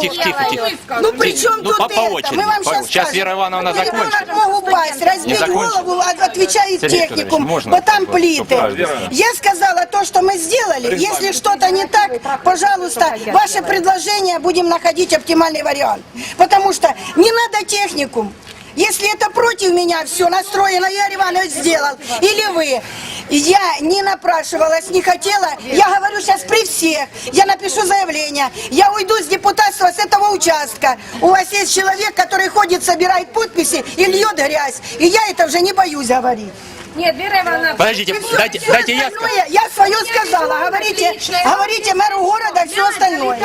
тихо, тихо, тихо. Ну при чем Ну, тут по- по это? очереди. Мы вам По- сейчас сейчас Вера Ивановна закончит. Могу упасть, разбить голову, а- отвечает Сергей техникум, можно вот там вот, чтоб плиты. Я сказала то, что мы сделали. Если что-то не так, пожалуйста, ваше предложение будем находить оптимальный вариант. Потому что не надо техникум. Если это против меня все настроено, Игорь Иванович сделал, или вы, я не напрашивалась, не хотела, я говорю сейчас при всех, я напишу заявление, я уйду с депутатства с этого участка. У вас есть человек, который ходит, собирает подписи и льет грязь, и я это уже не боюсь говорить. Нет, Вера Ивановна, Подождите, И всё, дайте, всё дайте я скажу. Я свое сказала, говорите, говорите мэру города все остальное.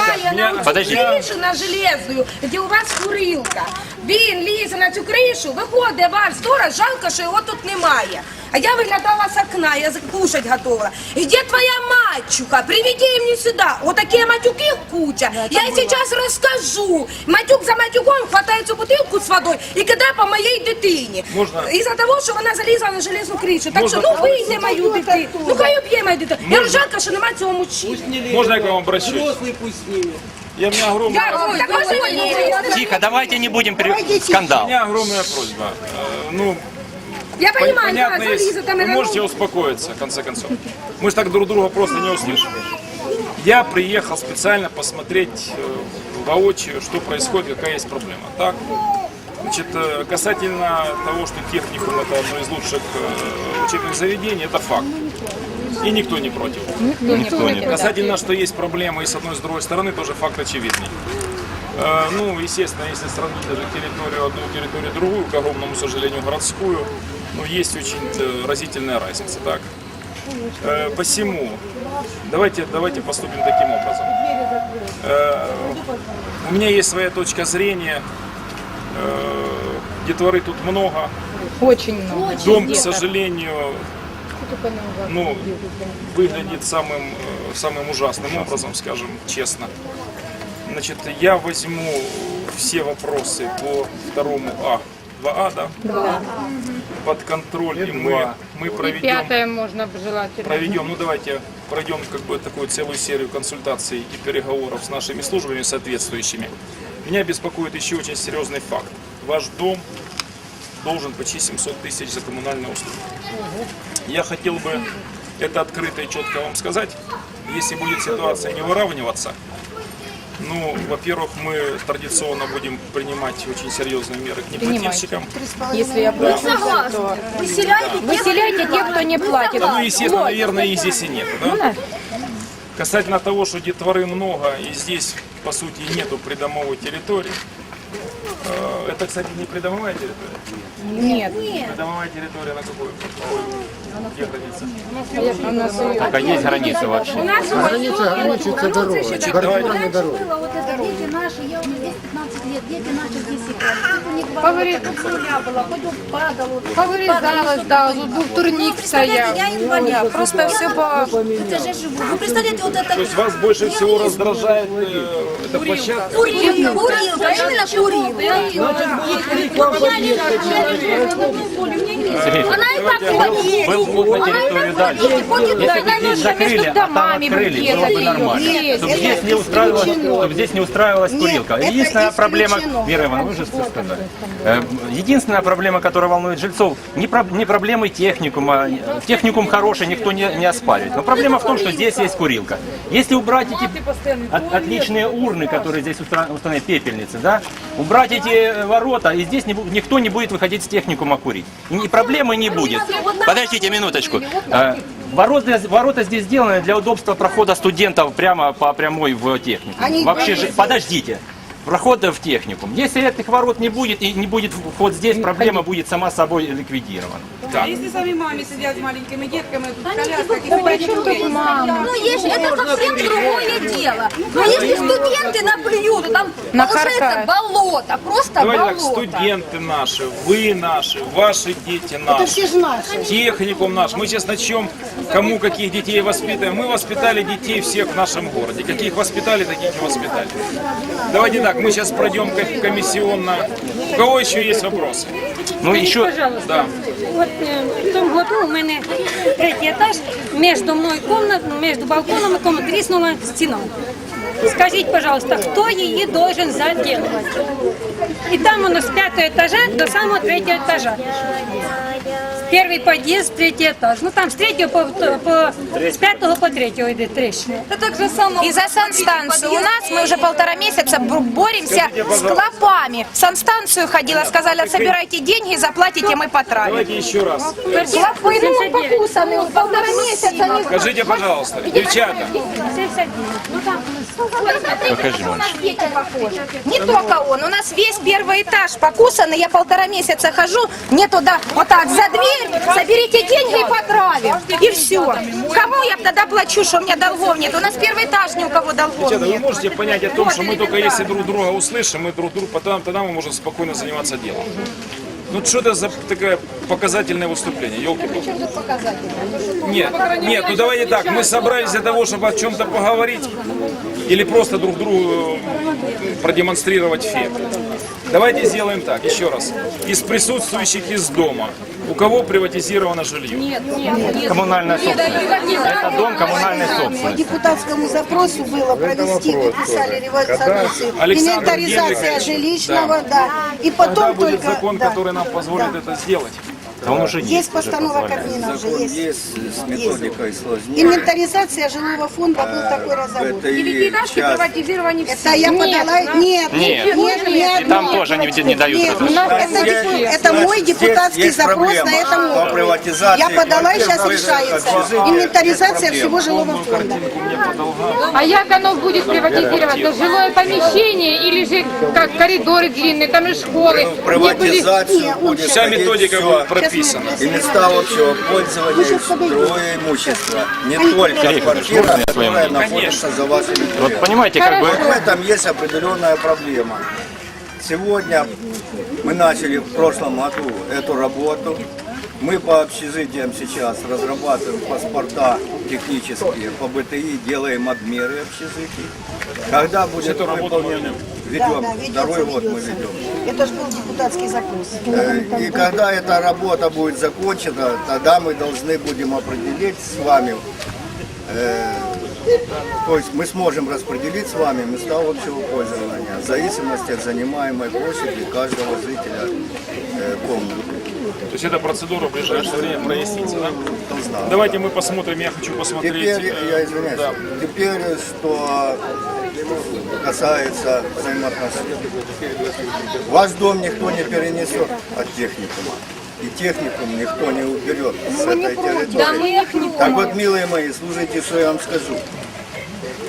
Подожди. кришу на железну, де у вас курилка. Він лізе на цю кришу, виходить ваш сторож, жалко, що його тут немає. А я виглядала з окна, я кушать готова. Где твоя мачуха? Приведи мне сюда. Вот такие матюки куча. Я ей сейчас расскажу. Матюк за матюком хватает цю бутилку з водою і кидає по моїй дитині. Можна? Із-за того, що вона залізла на железну кришу. Так що ну вийде мою дитину. Ну хай об'є мою дитину. Я жалко, що немає цього мужчини. Можно я к вам обращусь? Я, у меня огромная, Дякую, так може Тихо, давайте не будем при... скандал. у меня огромная просьба. Э, Ну, Я пон- понимаю, понятно, да, если там вы і можете рано. успокоиться, в конце концов. Мы же так друг друга просто не услышим. Я приехал специально посмотреть э, воочию, что происходит, какая есть проблема. Так? Значит, э, касательно того, что техникум это одно из лучших э, учебных заведений, это факт. И никто не против. Никто не Касательно, что есть проблемы и с одной, и с другой стороны, тоже факт очевидный. Э, Ну, естественно, если сравнить даже территорию одну, территорию другую, к огромному сожалению, городскую, ну, есть очень э, разительная разница, так? Э, Посему, давайте, давайте поступим таким образом. Э, У меня есть своя точка зрения, э, детворы тут много, Очень много. Дом, к сожалению, ну, выглядит самым, э, самым ужасным образом, скажем честно. Значит, я возьму все вопросы по второму А. 2А, да? Под контроль, и мы, мы И проведем, пятое можно желательно. проведем, ну давайте пройдем как бы такую целую серию консультаций и переговоров с нашими службами соответствующими. Меня беспокоит еще очень серьезный факт. Ваш дом должен почти 700 тысяч за коммунальные услуги. Я хотел бы это открыто и четко вам сказать. Если будет ситуация не выравниваться, ну, во-первых, мы традиционно будем принимать очень серьезные меры к неплательщикам. Если я против, то выселяйте тех, кто не платит. Ну, естественно, наверное, и здесь и нет. Да? Касательно того, что детворы много, и здесь, по сути, нету придомовой территории. Это, кстати, не придомовая территория. Нет. Придомовая территория на какой? Где граница? У нас Так, а есть границы вообще? Граница граничится дорогой, давайте. городской дорогой. Вот это дети наши, я у меня здесь 15 лет, дети наши здесь играли. Повырез- тут земля была, хоть он падал. вот. Повырезалась, да, тут был турник стоял. Я инвалид, просто все по... Это же живу. Вы представляете, вот это... То есть вас больше всего раздражает э, эта площадка? Курилка, курилка, именно курилка. Она и так не Был вход на территорию дальше. Если бы здесь закрыли, а там домами открыли, было бы нормально. Есть. Чтобы здесь не устраивалась, чтобы здесь не устраивалась курилка. Единственная проблема. Вера Ивановна, вы же сказали. Э, Единственная проблема, которая волнует жильцов, не, про- не проблемы техникума. Техникум хороший, никто не, не оспаривает. Но проблема в том, что здесь есть курилка. Если убрать эти от- отличные урны, которые здесь установлены, пепельницы, да, убрать эти э, ворота, и здесь не никто не будет выходить с техникума курить. И проблемы не будет. Подождите минуточку. Э, Ворота, ворота здесь сделаны для удобства прохода студентов прямо по прямой в техникум. Они Вообще же, подождите. Прохода в техникум. Если этих ворот не будет и не будет вход здесь, проблема будет сама собой ликвидирована. Да. Если сами мамы сидят с маленькими детками в колясках и хотят Ну, есть, это совсем другое дело. Но если студенты наплюют, там получается Нахаркают. болото, просто Давайте так, болото. студенты наши, вы наши, ваши дети Это наши. все же наши. Техникум наш. Мы сейчас начнем, кому каких детей воспитываем. Мы воспитали детей всех в нашем городе. Каких воспитали, таких и воспитали. Давайте так, мы сейчас пройдем ко- комиссионно. У кого еще есть вопросы? Ну еще Да. Вот э, в том году у мене третій етаж, між мною комнат, між балконом і комнатою тріснула стіна. Скажіть, пожалуйста, хто її должен заделывать? І там воно з п'ятого етажа до самого третього етажа. Перший під'їзд, третій етаж. Ну там з третього по, по з п'ятого по третього йде трещина. Это так же само. И за санстанцию у нас мы уже полтора месяца бр- боремся с клопами. В санстанцию ходила, сказали, собирайте деньги и заплатите, мы потратим. Давайте еще раз. Клопы, ну, он покусанный, он полтора месяца не Скажите, пожалуйста, девчата, 79. Ну там Покажи, Маш. Не только он, у нас весь первый этаж покусанный, я полтора месяца хожу, мне туда вот так за дверь, соберите деньги и потравим. И все. Кому я тогда плачу, что у меня долгов нет? У нас первый этаж ни у кого долгов девчата, вы нет. можете понять о том, что мы только если друг друга услышим, мы друг друга, потом, тогда мы можем спокойно заниматься делом. Ну что это за такое показательное выступление, елки Нет, нет, ну давайте так, мы собрались для того, чтобы о чем-то поговорить или просто друг другу э, продемонстрировать фейк. Давайте сделаем так, еще раз. Из присутствующих из дома, у кого приватизировано жилье? Коммунальная собственность. Это дом коммунальной По собственности. депутатскому запросу было провести, мы писали революцию, Александр инвентаризация Генрихович, жилищного, да. да. И Когда потом будет только... закон, да. который нам позволит Да. это сделать? Да он уже есть. Есть постанова. Кабмина уже есть. Есть с методикой сложнее. Инвентаризация жилого фонда был такой разговор. Это и сейчас приватизированы Это я подала... Нет, Нет. нет, нет. И там нет. тоже не, не дают Нет, разрешения. это, депу- это мой Здесь депутатский есть запрос проблема на этом по уровне. приватизации Я подала и сейчас решается. Инвентаризация всего жилого фонда. А як оно будет приватизироваться? Жилое помещение или же как коридоры длинные, там и школы? Приватизацию будет Вся входить методика будет прописана. И места общего пользования, другое имущество. Не только квартира, которая находится за вашими Вот понимаете, как бы... В этом есть определенная проблема. Сегодня мы начали в прошлом году эту работу. Мы по общежитиям сейчас разрабатываем паспорта технические по БТИ, делаем обмеры общежитий. Когда будет Эту выполнен, Да, ведем, да, ведется, второй год мы ведется. ведем. Это же был депутатский запрос. Э, И когда эта работа будет закончена, тогда мы должны будем определить с вами, э, то есть мы сможем распределить с вами места общего пользования в зависимости от занимаемой площади каждого жителя э, комнаты. То есть эта процедура в ближайшее время прояснится, да? Должна. Давайте мы посмотрим, я хочу посмотреть. Теперь, э, я извиняюсь, да. теперь, что касается взаимоотношений. Ваш дом никто не перенесет от техникума. И техникум никто не уберет с этой территории. Так вот, милые мои, слушайте, что я вам скажу.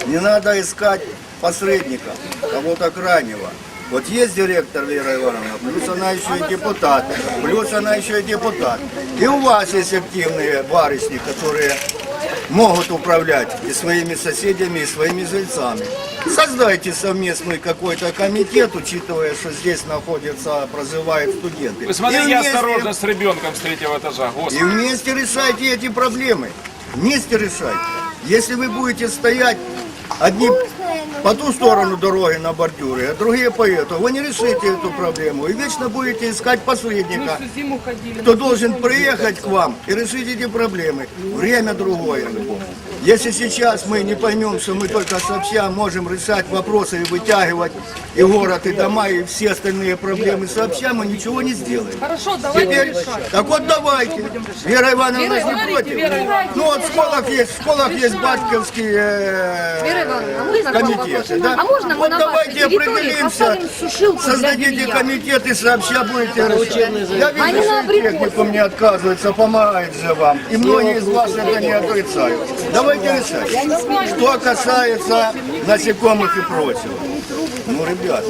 Не надо искать посредника, кого-то крайнего. Вот есть директор Вера Ивановна, плюс она еще и депутат, плюс она еще и депутат. И у вас есть активные барышни, которые могут управлять и своими соседями, и своими жильцами. Создайте совместный какой-то комитет, учитывая, что здесь находятся, проживают студенты. Вы смотрите И вместе- осторожно с ребенком с третьего этажа, и господи. вместе решайте эти проблемы. Вместе решайте. Если вы будете стоять одни по ту сторону дороги на бордюре, а другие по эту, вы не решите эту проблему. И вечно будете искать посредника, кто должен приехать к вам и решить эти проблемы. Время другое. Если сейчас мы не поймем, что мы только сообща можем решать вопросы и вытягивать и город, и дома, и все остальные проблемы сообща, мы ничего не сделаем. Хорошо, Теперь, так вот давайте. Вера Ивановна же не против. Ну вот в школах есть, в школах есть батьковские э, комитеты, да? А можно вот давайте определимся, создадите комитет и сообща будете решать. Я вижу, что техникум не отказывается, помогает же вам. И многие из вас это не отрицают. Давайте решать. Что касается насекомых и прочего. Ну, ребята,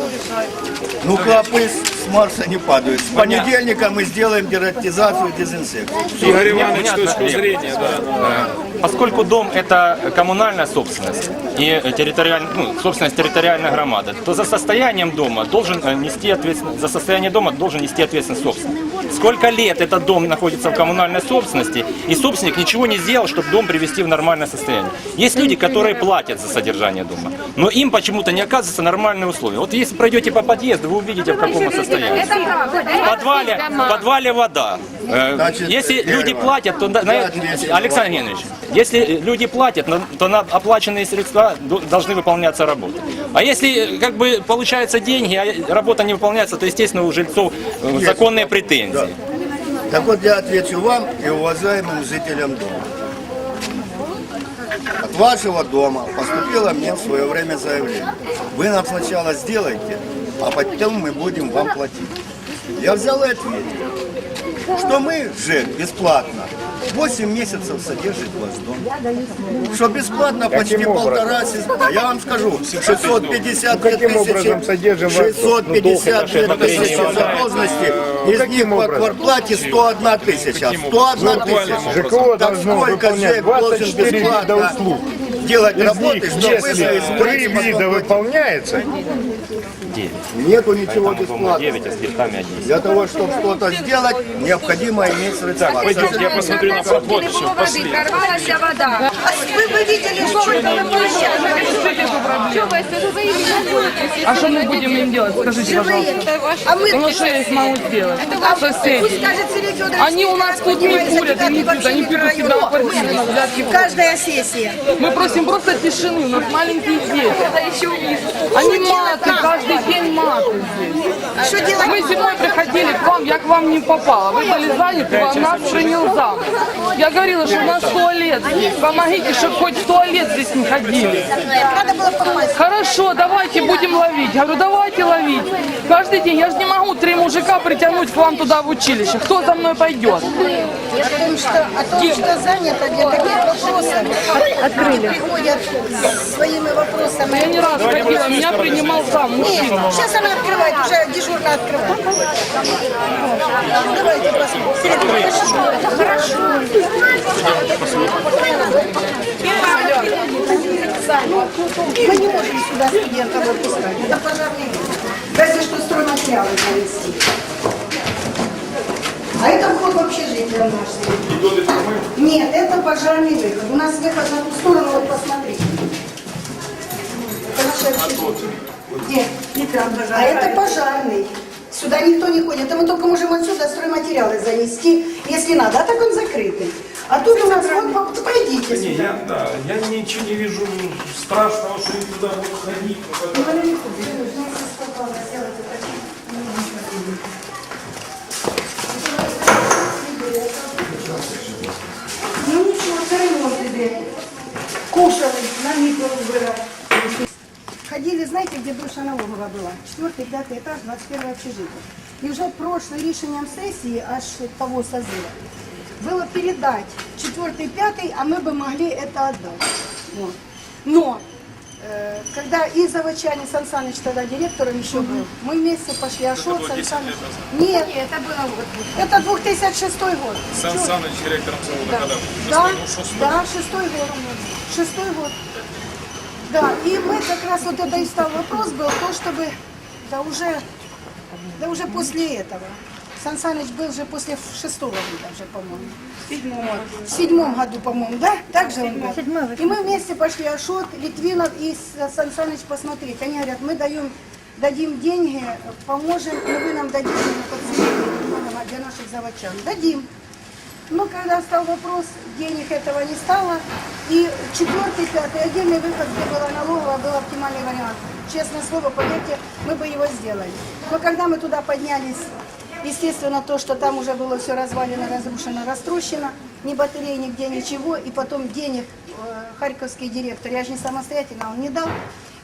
ну клопы с Марса не падают. С понедельника мы сделаем дератизацию дезинсекцию. Игорь Иванович, точку зрения, да. да. Поскольку дом это коммунальная собственность и территориальная, ну, собственность территориальной громады, то за состоянием дома должен э, нести ответственность, за состояние дома должен нести ответственность собственник. Сколько лет этот дом находится в коммунальной собственности, и собственник ничего не сделал, чтобы дом привести в нормальное состояние. Есть люди, которые платят за содержание дома, но им почему-то не оказываются нормальные условия. Вот если пройдете по подъезду, вы увидите, в каком состоянии. Это правда. В подвале, в подвале вода. Э, Значит, Если люди первое. платят, то на Александр Геннадьевич, если люди платят, то на оплаченные средства должны выполняться работы. А если э, как бы получаются деньги, а работа не выполняется, то естественно у жильцов э, законные претензии. Так вот я отвечу вам и уважаемым жителям дома. От вашего дома поступило мне в свое время заявление. Вы нам сначала сделайте, а потом мы будем вам платить. Я взял и ответил, что мы же бесплатно 8 месяцев содержит ваш дом. Что бесплатно почти полтора сезона. Я вам скажу, 652 тысячи, 652 тысячи задолженности, из них по квартплате 101 тысяча. 101 тысяча. Так сколько же должен 24 вида бесплатно. Делать Из работы, них, вы если три вида выполняется, Нету ничего бесплатного. 9, а с лифтами 11. Для того, чтобы что-то сделать, необходимо иметь средства. Пойдемте, я посмотрю на проход Не еще. Пошли. прорвалась вода. Вы бы видели, сколько мы площадок. А что мы будем им делать? Скажите, пожалуйста. А мы... Ну что я их могу сделать? Пусть Соседи. Они у нас тут не курят и не пьют, они пьют у себя в квартире. Каждая сессия. Мы просим просто тишины, у нас маленькие дети. Они маты, каждый день маты здесь. Что делать? Мы зимой приходили к вам, я к вам не попала. Вы были заняты, вам нас принял зам. Я говорила, что у нас туалет здесь. Помогите, чтобы хоть в туалет здесь не ходили. Надо было попасть. Хорошо, давайте будем ловить. Я говорю, давайте ловить. Каждый день. Я же не могу три мужика притянуть к вам туда в училище. Кто за мной пойдет? О том, что, о том, что занято для таких вопросов. Открыли. Приходят с своими вопросами. Я не раз ходила, меня принимал сам мужчина. Сейчас она открывает, уже дежурно открывает. Давайте посмотрим. Это хорошо. Мы не можем сюда студентов выпускать. Это пожарный выход. Разве что стройматериалы завести. А это вход в общежитие наш. Нет, это пожарный выход. У нас выход на ту сторону, вот посмотрите. Это наше общежитие. Где? А это пожарный. Сюда никто не ходит. А мы только можем отсюда стройматериалы занести, если надо. А так он закрытый. А тут у нас, вот, пойдите Не, сюда. я, да, я ничего не вижу страшного, что им туда будут ходить. Ну ничего, все равно тебе. Кушали, на микро убирать. Ходили, знаете, где бывшая налоговая была? Четвертый, пятый этаж, 21 общежитие. І вже прошлым рішенням сесії, аж того созыва, было передать четвертый, пятый, а мы бы могли это отдать. Вот. Но э, когда и Заводчане, Сан Саныч тогда директором еще был, мы вместе пошли, Ашот, Сан Саныч. Нет, это было вот. Это 2006 год. Сан? Саныч директором завода, Да, когда да, ну, шестой. да, шестой год. Шестой год. Да, и мы как раз вот это и стал вопрос был, то, чтобы, да уже, да уже после этого. Сан Саныч был же после шестого года уже, по-моему. Вот. В седьмом году, по-моему, да? Так же он был? И мы вместе пошли, Ашот, Литвинов и С- Сан Саныч посмотреть. Они говорят, мы даем, дадим деньги, поможем, но вы нам дадите на для наших заводчан. Дадим. Но когда стал вопрос, денег этого не стало. И четвертый, пятый, отдельный выход, где была налоговая, был оптимальный вариант. Честное слово, поверьте, мы бы его сделали. Но когда мы туда поднялись, естественно, то, что там уже было все развалено, разрушено, раструщено, ни батареи, нигде ничего, и потом денег э, харьковский директор, я же не самостоятельно, он не дал.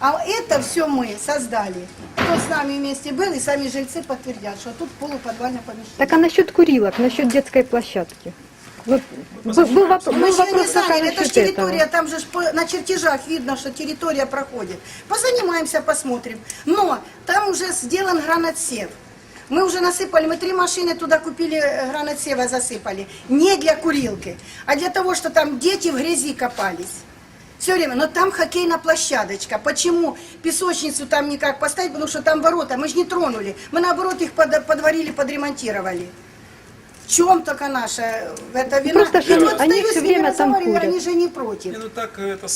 А это все мы создали. Кто с нами вместе был, и сами жильцы подтвердят, что тут полуподвальное помещение. Так а насчет курилок, насчет детской площадки? Вот был, был воп- Мы был не вопрос пока заняли, это же территория, этого. там же на чертежах видно, что территория проходит. Позанимаемся, посмотрим. Но там уже сделан гранатсев. Мы уже насыпали, мы три машины туда купили, э, гранатсева засыпали. Не для курилки, а для того, что там дети в грязи копались. Все время, но там хоккейная площадочка. Почему песочницу там никак поставить? Потому что там ворота, мы же не тронули. Мы наоборот их под- подварили, подремонтировали. В чем только наша э, эта вина? Просто, что И они- вот они ними время там курят. Они же не против. Не, ну так это